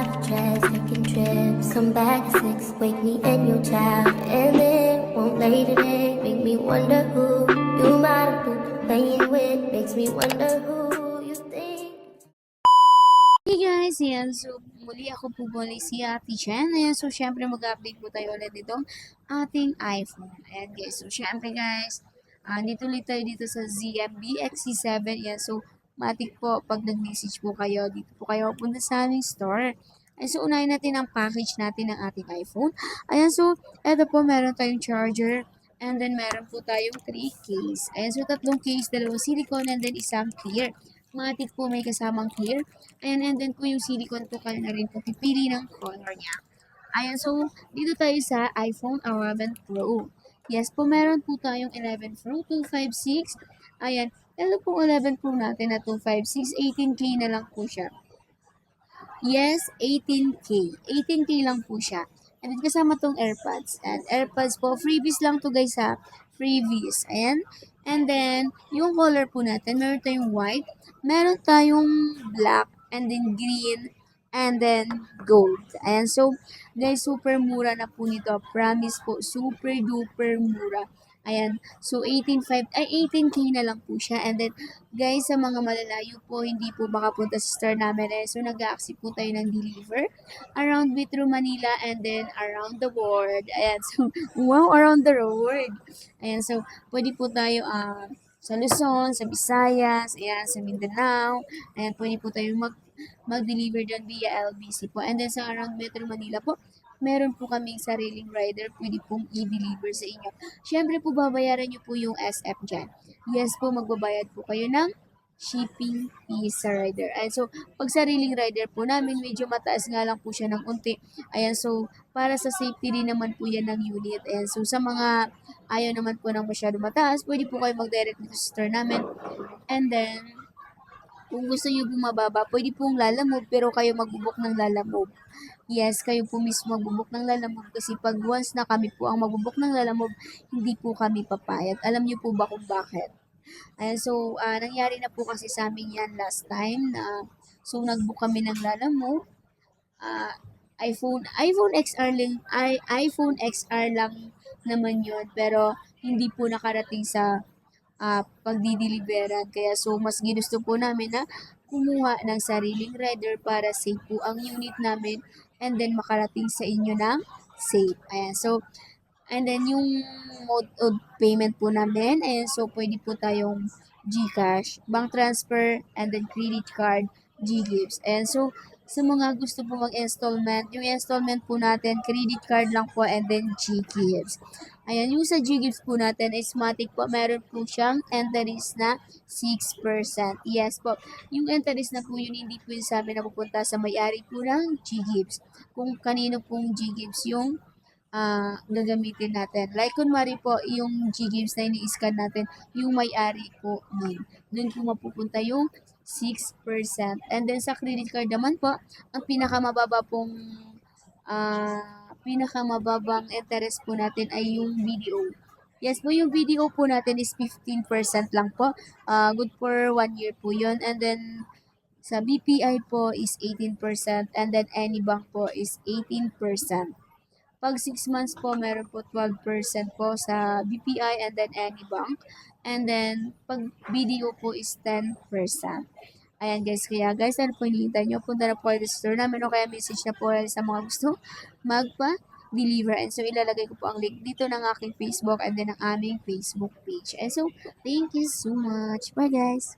private jets, taking trips. Come back at six, wake me and your child. And then won't lay today, make me wonder who you might have been playing with. Makes me wonder who you think. Hey guys, yan. So, muli ako po muli si Ate. Ayan, so syempre mag-update po tayo ulit nitong ating iPhone. Ayan guys, so syempre guys, ah dito ulit tayo dito sa ZMB XC7. Ayan, so matik po pag nag-message po kayo, dito po kayo punta sa aming store. Ayan, so unahin natin ang package natin ng ating iPhone. Ayan, so eto po meron tayong charger. And then meron po tayong 3 case. Ayan, so tatlong case, dalawang silicone, and then isang clear. Matik po may kasamang clear. Ayan, and then po yung silicone po kayo na rin po pipili ng color niya. Ayan, so dito tayo sa iPhone 11 Pro. Yes po, meron po tayong 11 Pro 256. Ayan, ito po 11 Pro natin na 256. 18K na lang po siya. Yes, 18K. 18K lang po siya. And then kasama tong AirPods. And AirPods po, freebies lang to guys ha. Freebies. Ayan. And then, yung color po natin, meron tayong white, meron tayong black, and then green, and then gold. Ayan, so, guys, super mura na po nito. Promise po, super duper mura. Ayan, so 18.5, ay 18k na lang po siya. And then, guys, sa mga malalayo po, hindi po makapunta sa store namin. Eh, so, nag-accept po tayo ng deliver around Metro Manila and then around the world. Ayan, so, wow, around the world. Ayan, so, pwede po tayo ah, sa Luzon, sa Visayas, ayan, sa Mindanao. Ayan, pwede po tayo mag mag-deliver dyan via LBC po. And then sa around Metro Manila po, meron po kaming sariling rider, pwede pong i-deliver sa inyo. Siyempre po, babayaran nyo po yung SF dyan. Yes po, magbabayad po kayo ng shipping fee sa rider. Ayan, so, pag sariling rider po namin, medyo mataas nga lang po siya ng unti. Ayan, so, para sa safety din naman po yan ng unit. Ayan, so, sa mga ayaw naman po ng masyado mataas, pwede po kayo mag-direct dito sa store namin. And then, kung gusto nyo bumababa, pwede pong lalamove, pero kayo magbubok ng lalamove. Yes, kayo po mismo magbubok ng lalamove kasi pag once na kami po ang magbubok ng lalamove, hindi po kami papayag. Alam nyo po ba kung bakit? Ayan, so, ah, nangyari na po kasi sa amin yan last time na so nagbook kami ng lalamove. Ah, iPhone iPhone XR lang iPhone XR lang naman yun pero hindi po nakarating sa ah pagdideliveran. Kaya so mas ginusto po namin na kumuha ng sariling rider para safe po ang unit namin and then makarating sa inyo ng safe. Ayan, so and then yung mode of payment po namin, ayan, so pwede po tayong GCash, bank transfer, and then credit card, GGives. Ayan, so sa mga gusto po mag-installment, yung installment po natin, credit card lang po, and then GGives. Ayan, yung sa GGives po natin, is matic po, meron po siyang interest na 6%. Yes po, yung interest na po yun, hindi po yun sa amin napupunta sa may-ari po ng GGives. Kung kanino pong GGives yung ah gagamitin natin. Like, kunwari po, yung GGives na ini-scan natin, yung may-ari po nun. Doon po mapupunta yung 6%. And then, sa credit card naman po, ang pinakamababa pong ah pinakamababang interest po natin ay yung BDO. Yes po, yung BDO po natin is 15% lang po. Ah good for 1 year po yun. And then, sa BPI po is 18% and then any bank po is 18%. Pag 6 months po, meron po 12% po sa BPI and then any bank. And then, pag BDO po is 10%. Ayan guys, kaya guys, ano po hinihintay nyo? Punta na po kayo sa store namin o kaya message na po sa mga gusto magpa-deliver. And so, ilalagay ko po ang link dito ng aking Facebook and then ng aming Facebook page. And so, thank you so much. Bye guys!